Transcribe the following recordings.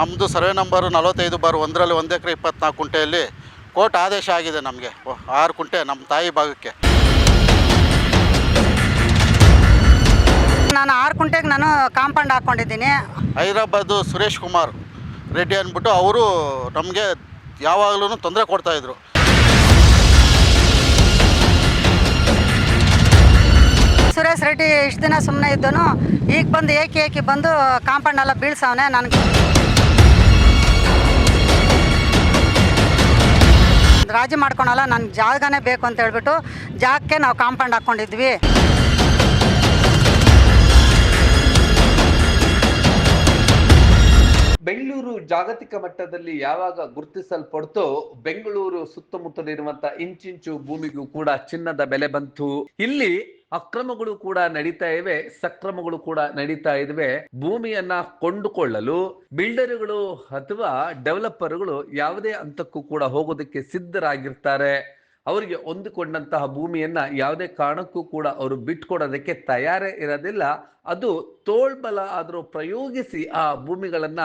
ನಮ್ಮದು survey number ನಲವತ್ತೈದು bar ಒಂದರಲ್ಲಿ ಒಂದು ಎಕರೆ ಇಪ್ಪತ್ನಾಲ್ಕು ಕುಂಟೆಯಲ್ಲಿ ಕೋರ್ಟ್ ಆದೇಶ ಆಗಿದೆ ನಮಗೆ. ಆರು ಕುಂಟೆ ನಮ್ಮ ತಾಯಿ ಭಾಗಕ್ಕೆ. ನಾನು ಆರು ಕುಂಟೆಗೆ ನಾನು ಕಾಂಪೌಂಡ್ ಹಾಕ್ಕೊಂಡಿದ್ದೀನಿ ಹೈದರಾಬಾದು ಸುರೇಶ್ ಕುಮಾರ್ ರೆಡ್ಡಿ ಅಂದ್ಬಿಟ್ಟು ಅವರು ನಮಗೆ ಯಾವಾಗಲೂ ತೊಂದರೆ ಕೊಡ್ತಾಯಿದ್ರು ಸುರೇಶ್ ರೆಡ್ಡಿ ಇಷ್ಟು ದಿನ ಸುಮ್ಮನೆ ಇದ್ದನು ಈಗ ಬಂದು ಏಕೆ ಏಕೆ ಬಂದು ಕಾಂಪೌಂಡ್ ಎಲ್ಲ ಬೀಳ್ಸವನೆ ನನಗೆ. ರಾಜಿ ಮಾಡ್ಕೊಳಲ್ಲ ನನಗೆ ಜಾಗನೇ ಬೇಕು ಅಂತ ಹೇಳ್ಬಿಟ್ಟು ಜಾಗಕ್ಕೆ ನಾವು ಕಾಂಪೌಂಡ್ ಹಾಕ್ಕೊಂಡಿದ್ವಿ ಬೆಂಗಳೂರು ಜಾಗತಿಕ ಮಟ್ಟದಲ್ಲಿ ಯಾವಾಗ ಗುರುತಿಸಲ್ಪಡ್ತೋ, ಬೆಂಗಳೂರು ಸುತ್ತಮುತ್ತಲಿರುವಂತ ಇಂಚಿಂಚು ಭೂಮಿಗೂ ಕೂಡ ಚಿನ್ನದ ಬೆಲೆ ಬಂತು. ಇಲ್ಲಿ ಅಕ್ರಮಗಳು ಕೂಡ ನಡೀತಾ ಇವೆ, ಸಕ್ರಮಗಳು ಕೂಡ ನಡೀತಾ ಇದ್ವೆ. ಭೂಮಿಯನ್ನ ಕೊಂಡುಕೊಳ್ಳಲು ಬಿಲ್ಡರ್ಗಳು ಅಥವಾ ಡೆವಲಪರ್ಗಳು ಯಾವುದೇ ಹಂತಕ್ಕೂ ಕೂಡ ಹೋಗೋದಕ್ಕೆ ಸಿದ್ಧರಾಗಿರ್ತಾರೆ. ಅವರಿಗೆ ಹೊಂದಿಕೊಂಡಂತಹ ಭೂಮಿಯನ್ನ ಯಾವುದೇ ಕಾರಣಕ್ಕೂ ಕೂಡ ಅವರು ಬಿಟ್ಕೊಡೋದಕ್ಕೆ ತಯಾರೇ ಇರೋದಿಲ್ಲ. ಅದು ತೋಳ್ಬಲ ಆದರೂ ಪ್ರಯೋಗಿಸಿ ಆ ಭೂಮಿಗಳನ್ನ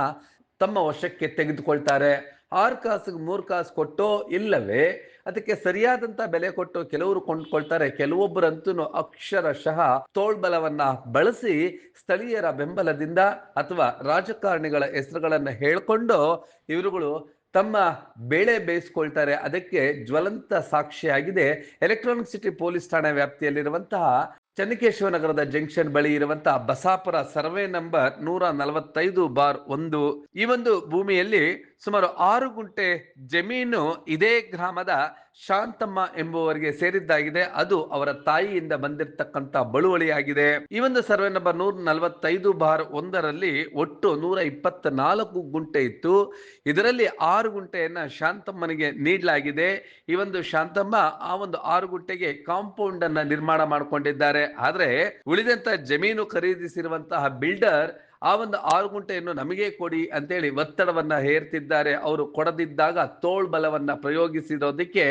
ತಮ್ಮ ವಶಕ್ಕೆ ತೆಗೆದುಕೊಳ್ತಾರೆ. ಆರು ಕಾಸಿಗೆ ಮೂರು ಕಾಸು ಕೊಟ್ಟೋ ಇಲ್ಲವೇ, ಅದಕ್ಕೆ ಸರಿಯಾದಂತ ಬೆಲೆ ಕೊಟ್ಟು ಕೆಲವರು ಕೊಂಡ್ಕೊಳ್ತಾರೆ. ಕೆಲವೊಬ್ಬರಂತೂ ಅಕ್ಷರಶಃ ತೋಳ್ಬಲವನ್ನ ಬಳಸಿ ಸ್ಥಳೀಯರ ಬೆಂಬಲದಿಂದ ಅಥವಾ ರಾಜಕಾರಣಿಗಳ ಹೆಸರುಗಳನ್ನ ಹೇಳ್ಕೊಂಡು ಇವರುಗಳು ತಮ್ಮ ಬೇಳೆ ಬೇಯಿಸ್ಕೊಳ್ತಾರೆ. ಅದಕ್ಕೆ ಜ್ವಲಂತ ಸಾಕ್ಷಿಯಾಗಿದೆ ಎಲೆಕ್ಟ್ರಾನಿಕ್ ಸಿಟಿ ಪೊಲೀಸ್ ಠಾಣೆ ವ್ಯಾಪ್ತಿಯಲ್ಲಿರುವಂತಹ ಚನ್ನಕೇಶವ ನಗರದ ಜಂಕ್ಷನ್ ಬಳಿ ಇರುವಂತಹ ಬಸಾಪುರ ಸರ್ವೆ ನಂಬರ್ ನೂರ ನಲವತ್ತೈದು ಬಾರ್ ಒಂದು. ಈ ಒಂದು ಭೂಮಿಯಲ್ಲಿ ಸುಮಾರು ಆರು ಗುಂಟೆ ಜಮೀನು ಇದೇ ಗ್ರಾಮದ ಶಾಂತಮ್ಮ ಎಂಬುವರಿಗೆ ಸೇರಿದ್ದಾಗಿದೆ. ಅದು ಅವರ ತಾಯಿಯಿಂದ ಬಂದಿರತಕ್ಕಂತ ಬಳುವಳಿಯಾಗಿದೆ. ಈ ಒಂದು ಸರ್ವೆ ನಂಬರ್ ನೂರ ನಲವತ್ತೈದು ಬಾರ್ ಒಂದರಲ್ಲಿ ಒಟ್ಟು ನೂರ ಇಪ್ಪತ್ತ ನಾಲ್ಕು ಗುಂಟೆ ಇತ್ತು. ಇದರಲ್ಲಿ ಆರು ಗುಂಟೆಯನ್ನ ಶಾಂತಮ್ಮನಿಗೆ ನೀಡಲಾಗಿದೆ. ಈ ಒಂದು ಶಾಂತಮ್ಮ ಆ ಒಂದು ಆರು ಗುಂಟೆಗೆ ಕಾಂಪೌಂಡ್ ಅನ್ನ ನಿರ್ಮಾಣ ಮಾಡಿಕೊಂಡಿದ್ದಾರೆ. ಆದ್ರೆ ಉಳಿದಂತ ಜಮೀನು ಖರೀದಿಸಿರುವಂತಹ ಬಿಲ್ಡರ್ ಆ ಒಂದು ಆರು ಗುಂಟೆಯನ್ನು ನಮಗೆ ಕೊಡಿ ಅಂತೇಳಿ ಒತ್ತಡವನ್ನ ಹೇರ್ತಿದ್ದಾರೆ. ಅವರು ಕೊಡದಿದ್ದಾಗ ತೋಳ್ಬಲವನ್ನ ಪ್ರಯೋಗಿಸಿರೋದಕ್ಕೆ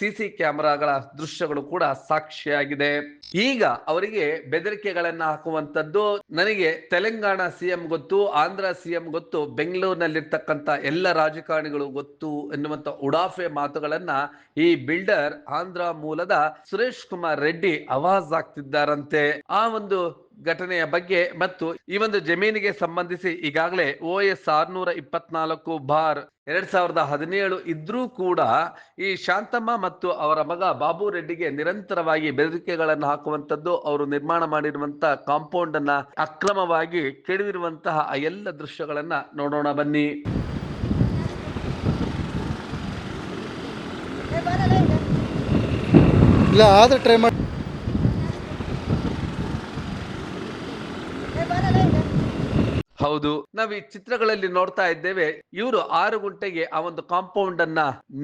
ಸಿಸಿ ಕ್ಯಾಮೆರಾಗಳ ದೃಶ್ಯಗಳು ಕೂಡ ಸಾಕ್ಷಿಯಾಗಿದೆ. ಈಗ ಅವರಿಗೆ ಬೆದರಿಕೆಗಳನ್ನ ಹಾಕುವಂತದ್ದು ನನಗೆ ತೆಲಂಗಾಣ ಸಿಎಂ ಗೊತ್ತು, ಆಂಧ್ರ ಸಿಎಂ ಗೊತ್ತು, ಬೆಂಗಳೂರಿನಲ್ಲಿರ್ತಕ್ಕಂಥ ಎಲ್ಲ ರಾಜಕಾರಣಿಗಳು ಗೊತ್ತು ಎನ್ನುವಂತ ಉಡಾಫೆ ಮಾತುಗಳನ್ನ ಈ ಬಿಲ್ಡರ್ ಆಂಧ್ರ ಮೂಲದ ಸುರೇಶ್ ಕುಮಾರ್ ರೆಡ್ಡಿ ಅವಾಜ್ ಆಗ್ತಿದ್ದಾರಂತೆ ಆ ಒಂದು ಘಟನೆಯ ಬಗ್ಗೆ ಮತ್ತು ಈ ಒಂದು ಜಮೀನಿಗೆ ಸಂಬಂಧಿಸಿ ಈಗಾಗಲೇ ಓ ಎಸ್ ಆರ್ನೂರ ಇಪ್ಪತ್ನಾಲ್ಕು ಬಾರ್ ಎರಡ್ ಸಾವಿರದ ಹದಿನೇಳು ಇದ್ರೂ ಕೂಡ ಈ ಶಾಂತಮ್ಮ ಮತ್ತು ಅವರ ಮಗ ಬಾಬು ರೆಡ್ಡಿಗೆ ನಿರಂತರವಾಗಿ ಬೆದರಿಕೆಗಳನ್ನು ಹಾಕುವಂತದ್ದು ಅವರು ನಿರ್ಮಾಣ ಮಾಡಿರುವಂತ ಕಾಂಪೌಂಡ್ ಅನ್ನ ಅಕ್ರಮವಾಗಿ ಕೆಡವಿರುವಂತಹ ಆ ಎಲ್ಲ ದೃಶ್ಯಗಳನ್ನ ನೋಡೋಣ ಬನ್ನಿ. ಇಲ್ಲ, ಆದ್ರೆ ಟ್ರೈ ಮಾಡಿ ಹೌದು. ನಾವು ಈ ಚಿತ್ರಗಳಲ್ಲಿ ನೋಡ್ತಾ ಇದ್ದೇವೆ, ಇವರು ಆರು ಗುಂಟೆಗೆ ಆ ಒಂದು ಕಾಂಪೌಂಡ್ ಅನ್ನ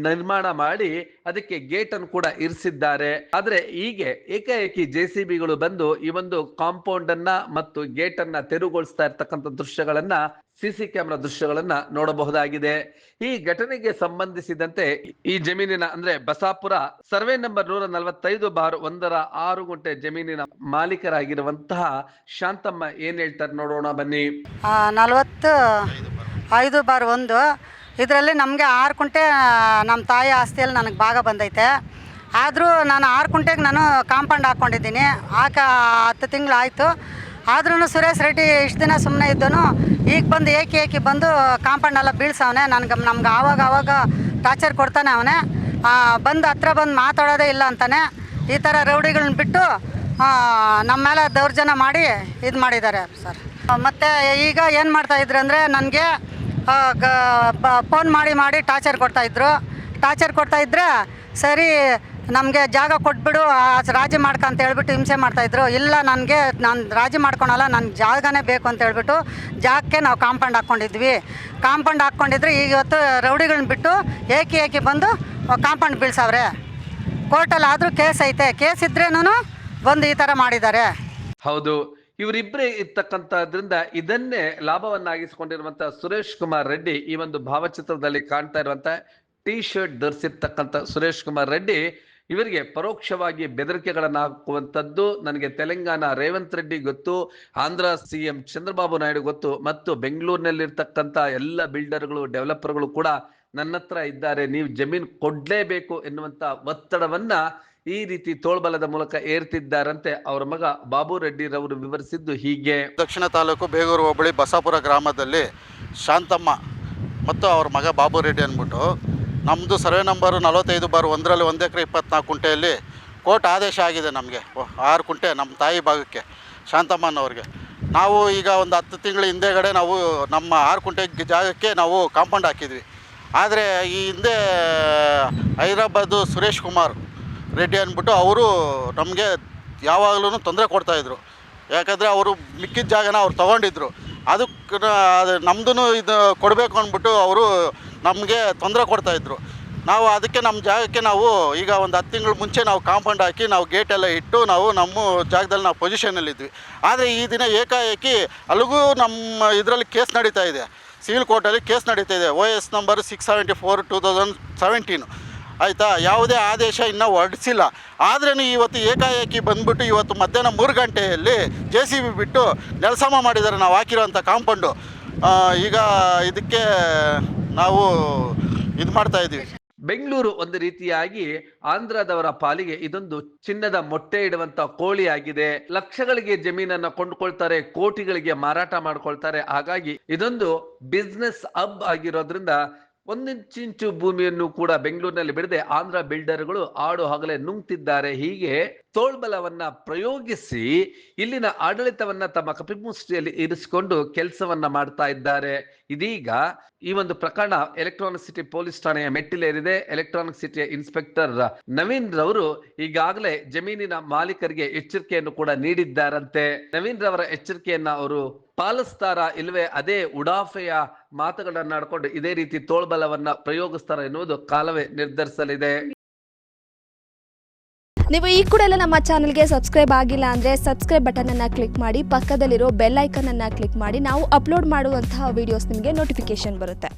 ನಿರ್ಮಾಣ ಮಾಡಿ ಅದಕ್ಕೆ ಗೇಟ್ ಅನ್ನು ಕೂಡ ಇರಿಸಿದ್ದಾರೆ. ಆದ್ರೆ ಹೀಗೆ ಏಕಾಏಕಿ ಜೆ ಸಿ ಬಿಗಳು ಬಂದು ಈ ಒಂದು ಕಾಂಪೌಂಡ್ ಅನ್ನ ಮತ್ತು ಗೇಟ್ ಅನ್ನ ತೆರವುಗೊಳಿಸ್ತಾ ಇರ್ತಕ್ಕಂಥ ದೃಶ್ಯಗಳನ್ನ ಸಿಸಿ ಕ್ಯಾಮೆರಾ ದೃಶ್ಯಗಳನ್ನ ನೋಡಬಹುದಾಗಿದೆ. ಈ ಘಟನೆಗೆ ಸಂಬಂಧಿಸಿದಂತೆ ಈ ಜಮೀನಿನ, ಅಂದ್ರೆ ಬಸಾಪುರ ಸರ್ವೆ ನಂಬರ್ ನೂರ ನಲವತ್ತೈದು ಬಾರ್ ಒಂದರ ಆರು ಗುಂಟೆ ಜಮೀನಿನ ಮಾಲೀಕರಾಗಿರುವಂತಹ ಶಾಂತಮ್ಮ ಏನ್ ಹೇಳ್ತಾರೆ ನೋಡೋಣ ಬನ್ನಿ. ನಲವತ್ತು ಐದು ಬಾರ್ ಒಂದು. ಇದರಲ್ಲಿ ನಮಗೆ ಆರು ಕುಂಟೆ ನಮ್ಮ ತಾಯಿ ಆಸ್ತಿಯಲ್ಲಿ ನನಗೆ ಭಾಗ ಬಂದೈತೆ. ಆದರೂ ನಾನು ಆರು ಕುಂಟೆಗೆ ನಾನು ಕಾಂಪೌಂಡ್ ಹಾಕ್ಕೊಂಡಿದ್ದೀನಿ ಆಕ ಹತ್ತು ತಿಂಗಳು ಆಯಿತು ಆದ್ರೂ ಸುರೇಶ್ ರೆಡ್ಡಿ ಇಷ್ಟು ದಿನ ಸುಮ್ಮನೆ ಇದ್ದನು. ಈಗ ಬಂದು ಏಕೆ ಏಕೆ ಬಂದು ಕಾಂಪೌಂಡ್ ಎಲ್ಲ ಬೀಳ್ಸವನೆ. ನನಗೆ ನಮ್ಗೆ ಆವಾಗ ಆವಾಗ ಟಾರ್ಚರ್ ಕೊಡ್ತಾನೆ ಅವನೇ. ಬಂದು ಹತ್ರ ಬಂದು ಮಾತಾಡೋದೇ ಇಲ್ಲ ಅಂತಾನೆ. ಈ ಥರ ರೌಡಿಗಳನ್ನ ಬಿಟ್ಟು ನಮ್ಮ ಮೇಲೆ ದೌರ್ಜನ್ಯ ಮಾಡಿ ಇದು ಮಾಡಿದ್ದಾರೆ ಸರ್. ಮತ್ತು ಈಗ ಏನು ಮಾಡ್ತಾ ಇದ್ರು ಅಂದರೆ ನನಗೆ ಫೋನ್ ಮಾಡಿ ಮಾಡಿ ಟಾರ್ಚರ್ ಕೊಡ್ತಾಯಿದ್ರು ಟಾರ್ಚರ್ ಕೊಡ್ತಾಯಿದ್ರೆ ಸರಿ ನಮಗೆ ಜಾಗ ಕೊಟ್ಬಿಡು ರಾಜಿ ಮಾಡ್ಕ ಅಂತ ಹೇಳ್ಬಿಟ್ಟು ಹಿಂಸೆ ಮಾಡ್ತಾಯಿದ್ರು ಇಲ್ಲ, ನನಗೆ ನಾನು ರಾಜಿ ಮಾಡ್ಕೊಳಲ್ಲ ನನ್ನ ಜಾಗನೇ ಬೇಕು ಅಂತ ಹೇಳ್ಬಿಟ್ಟು ಜಾಗಕ್ಕೆ ನಾವು ಕಾಂಪೌಂಡ್ ಹಾಕ್ಕೊಂಡಿದ್ವಿ ಕಾಂಪೌಂಡ್ ಹಾಕ್ಕೊಂಡಿದ್ರೆ ಈಗ ಇವತ್ತು ರೌಡಿಗಳನ್ನ ಬಿಟ್ಟು ಏಕೆ ಏಕೆ ಬಂದು ಕಾಂಪೌಂಡ್ ಬೀಳ್ಸವ್ರೆ. ಕೋರ್ಟಲ್ಲಿ ಆದರೂ ಕೇಸ್ ಐತೆ. ಕೇಸ್ ಇದ್ರೇನು ಬಂದು ಈ ಥರ ಮಾಡಿದ್ದಾರೆ. ಹೌದು ಇವರಿಬ್ಬರೇ ಇರ್ತಕ್ಕಂಥದ್ರಿಂದ ಇದನ್ನೇ ಲಾಭವನ್ನಾಗಿಸಿಕೊಂಡಿರುವಂತಹ ಸುರೇಶ್ ಕುಮಾರ್ ರೆಡ್ಡಿ ಈ ಒಂದು ಭಾವಚಿತ್ರದಲ್ಲಿ ಕಾಣ್ತಾ ಇರುವಂತ ಟಿ ಶರ್ಟ್ ಧರಿಸಿರ್ತಕ್ಕಂಥ ಸುರೇಶ್ ಕುಮಾರ್ ರೆಡ್ಡಿ ಇವರಿಗೆ ಪರೋಕ್ಷವಾಗಿ ಬೆದರಿಕೆಗಳನ್ನು ಹಾಕುವಂಥದ್ದು ನನಗೆ ತೆಲಂಗಾಣ ರೇವಂತ್ ರೆಡ್ಡಿ ಗೊತ್ತು, ಆಂಧ್ರ ಸಿ ಎಂ ಚಂದ್ರಬಾಬು ನಾಯ್ಡು ಗೊತ್ತು, ಮತ್ತು ಬೆಂಗಳೂರಿನಲ್ಲಿರ್ತಕ್ಕಂಥ ಎಲ್ಲ ಬಿಲ್ಡರ್ಗಳು, ಡೆವಲಪರ್ಗಳು ಕೂಡ ನನ್ನ ಹತ್ರ ಇದ್ದಾರೆ. ನೀವು ಜಮೀನು ಕೊಡಲೇಬೇಕು ಎನ್ನುವಂಥ ಒತ್ತಡವನ್ನು ಈ ರೀತಿ ತೋಳ್ಬಲದ ಮೂಲಕ ಏರ್ತಿದ್ದಾರಂತೆ ಅವರ ಮಗ ಬಾಬು ರೆಡ್ಡಿರವರು ವಿವರಿಸಿದ್ದು ಹೀಗೆ. ದಕ್ಷಿಣ ತಾಲೂಕು ಬೇಗೂರು ಹೋಬಳಿ ಬಸಾಪುರ ಗ್ರಾಮದಲ್ಲಿ ಶಾಂತಮ್ಮ ಮತ್ತು ಅವ್ರ ಮಗ ಬಾಬು ರೆಡ್ಡಿ ಅಂದ್ಬಿಟ್ಟು ನಮ್ಮದು ಸರ್ವೆ ನಂಬರು ನಲವತ್ತೈದು ಬಾರ್ ಒಂದರಲ್ಲಿ ಒಂದು ಎಕರೆ ಇಪ್ಪತ್ನಾಲ್ಕು ಕುಂಟೆಯಲ್ಲಿ ಕೋರ್ಟ್ ಆದೇಶ ಆಗಿದೆ ನಮಗೆ. ಆರು ಕುಂಟೆ ನಮ್ಮ ತಾಯಿ ಭಾಗಕ್ಕೆ ಶಾಂತಮ್ಮನವ್ರಿಗೆ ನಾವು ಈಗ ಒಂದು ಹತ್ತು ತಿಂಗಳ ಹಿಂದೆಗಡೆ ನಾವು ನಮ್ಮ ಆರು ಕುಂಟೆ ಜಾಗಕ್ಕೆ ನಾವು ಕಾಂಪೌಂಡ್ ಹಾಕಿದ್ವಿ. ಆದರೆ ಈ ಹಿಂದೆ ಹೈದರಾಬಾದು ಸುರೇಶ್ ಕುಮಾರ್ ರೆಡ್ಡಿ ಅಂದ್ಬಿಟ್ಟು ಅವರು ನಮಗೆ ಯಾವಾಗಲೂ ತೊಂದರೆ ಕೊಡ್ತಾಯಿದ್ರು ಯಾಕಂದರೆ ಅವರು ಮಿಕ್ಕಿದ ಜಾಗನ ಅವ್ರು ತೊಗೊಂಡಿದ್ರು. ಅದಕ್ಕೆ ಅದು ನಮ್ಮದು ಇದು ಕೊಡಬೇಕು ಅಂದ್ಬಿಟ್ಟು ಅವರು ನಮಗೆ ತೊಂದರೆ ಕೊಡ್ತಾಯಿದ್ರು ನಾವು ಅದಕ್ಕೆ ನಮ್ಮ ಜಾಗಕ್ಕೆ ನಾವು ಈಗ ಒಂದು ಹತ್ತು ತಿಂಗಳ ಮುಂಚೆ ನಾವು ಕಾಂಪೌಂಡ್ ಹಾಕಿ ನಾವು ಗೇಟ್ ಎಲ್ಲ ಇಟ್ಟು ನಾವು ನಮ್ಮ ಜಾಗದಲ್ಲಿ ನಾವು ಪೊಸಿಷನಲ್ಲಿದ್ವಿ ಆದರೆ ಈ ದಿನ ಏಕಾಏಕಿ ಅಲ್ಲಿಗೂ ನಮ್ಮ ಇದರಲ್ಲಿ ಕೇಸ್ ನಡೀತಾ ಇದೆ. ಸಿವಿಲ್ ಕೋರ್ಟಲ್ಲಿ ಕೇಸ್ ನಡೀತಾ ಇದೆ. O S number six seventy four two thousand seventeen ಆಯಿತಾ? ಯಾವುದೇ ಆದೇಶ ಇನ್ನೂ ಹೊರಡಿಸಿಲ್ಲ. ಆದ್ರೂ ಇವತ್ತು ಏಕಾಏಕಿ ಬಂದ್ಬಿಟ್ಟು ಇವತ್ತು ಮಧ್ಯಾಹ್ನ ಮೂರು ಗಂಟೆಯಲ್ಲಿ ಜೆ ಸಿ ಬಿ ಬಿಟ್ಟು ನೆಲಸಮ ಮಾಡಿದ್ದಾರೆ ನಾವು ಹಾಕಿರೋಂಥ ಕಾಂಪೌಂಡು. ಈಗ ಇದಕ್ಕೆ ನಾವು ಇದು ಮಾಡ್ತಾ ಇದ್ದೀವಿ. ಬೆಂಗಳೂರು ಒಂದು ರೀತಿಯಾಗಿ ಆಂಧ್ರದವರ ಪಾಲಿಗೆ ಇದೊಂದು ಚಿನ್ನದ ಮೊಟ್ಟೆ ಇಡುವಂತ ಕೋಳಿ ಆಗಿದೆ. ಲಕ್ಷಗಳಿಗೆ ಜಮೀನನ್ನ ಕೊಂಡ್ಕೊಳ್ತಾರೆ, ಕೋಟಿಗಳಿಗೆ ಮಾರಾಟ ಮಾಡ್ಕೊಳ್ತಾರೆ. ಹಾಗಾಗಿ ಇದೊಂದು ಬಿಸ್ನೆಸ್ ಹಬ್ ಆಗಿರೋದ್ರಿಂದ ಒಂದಿಂಚಿಂಚು ಭೂಮಿಯನ್ನು ಕೂಡ ಬೆಂಗಳೂರಿನಲ್ಲಿ ಬಿಡದೆ ಆಂಧ್ರ ಬಿಲ್ಡರ್ಗಳು ಆಡು ಹಗಲೇ ನುಂಗ್ತಿದ್ದಾರೆ. ಹೀಗೆ ತೋಳ್ಬಲವನ್ನ ಪ್ರಯೋಗಿಸಿ ಇಲ್ಲಿನ ಆಡಳಿತವನ್ನ ತಮ್ಮ ಕಪಿಮುಷ್ಟಿಯಲ್ಲಿ ಇರಿಸಿಕೊಂಡು ಕೆಲಸವನ್ನ ಮಾಡ್ತಾ ಇದ್ದಾರೆ. ಇದೀಗ ಈ ಒಂದು ಪ್ರಕರಣ ಎಲೆಕ್ಟ್ರಾನಿಕ್ ಸಿಟಿ ಪೊಲೀಸ್ ಠಾಣೆಯ ಮೆಟ್ಟಿಲೇರಿದೆ. ಎಲೆಕ್ಟ್ರಾನಿಕ್ ಸಿಟಿಯ ಇನ್ಸ್ಪೆಕ್ಟರ್ ನವೀನ್ ರವರು ಈಗಾಗಲೇ ಜಮೀನಿನ ಮಾಲೀಕರಿಗೆ ಎಚ್ಚರಿಕೆಯನ್ನು ಕೂಡ ನೀಡಿದ್ದಾರಂತೆ. ನವೀನ್ ರವರ ಎಚ್ಚರಿಕೆಯನ್ನ ಅವರು ಪಾಲಿಸ್ತಾರ ಇಲ್ವೇ ಅದೇ ಉಡಾಫೆಯ ಮಾತುಗಳನ್ನಾಡ್ಕೊಂಡು ಇದೇ ರೀತಿ ತೋಳ್ಬಲವನ್ನ ಪ್ರಯೋಗಿಸ್ತಾರ ಎನ್ನುವುದು ಕಾಲವೇ ನಿರ್ಧರಿಸಲಿದೆ. ನೀವು ಈ ಕೂಡ ಎಲ್ಲ ನಮ್ಮ ಚಾನಲ್ಗೆ ಸಬ್ಸ್ಕ್ರೈಬ್ ಆಗಿಲ್ಲ ಅಂದರೆ ಸಬ್ಸ್ಕ್ರೈಬ್ ಬಟನನ್ನು ಕ್ಲಿಕ್ ಮಾಡಿ, ಪಕ್ಕದಲ್ಲಿರೋ ಬೆಲ್ ಐಕನನ್ನು ಕ್ಲಿಕ್ ಮಾಡಿ, ನಾವು ಅಪ್ಲೋಡ್ ಮಾಡುವಂತಹ ವೀಡಿಯೋಸ್ ನಿಮಗೆ ನೋಟಿಫಿಕೇಶನ್ ಬರುತ್ತೆ.